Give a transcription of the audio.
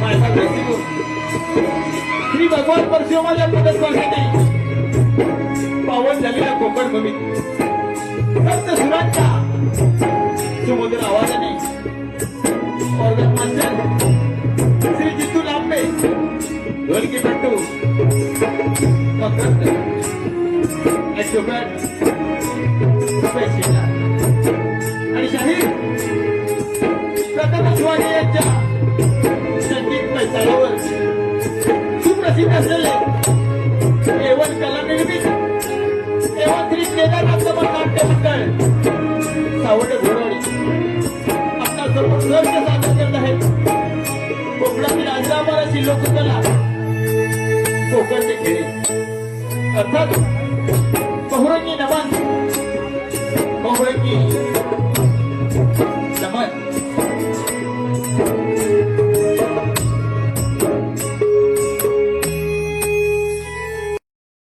माझा श्री भगवान परशुरामाच्या पदस्पर्शाने पावन झालेल्या कोकण भूमीत फक्त सुरांच्या सुमधुर आवाजाने ऑर्गन मास्टर श्री जितू लांबे ढोलकी पट्टू मकरंद ॲक्टोबॅट प्रथम शिवाजी यांच्या संगीत सुप्रसिद्ध असलेले कला निर्मित श्री केदारनाथ नाट्य मंडळ सावड घोडवडी आपला सर्व सर्व सादर करत आहेत कोकणातील आजरामर अशी लोककला कोकणचे खेळ अर्थात बहुरंगी नमन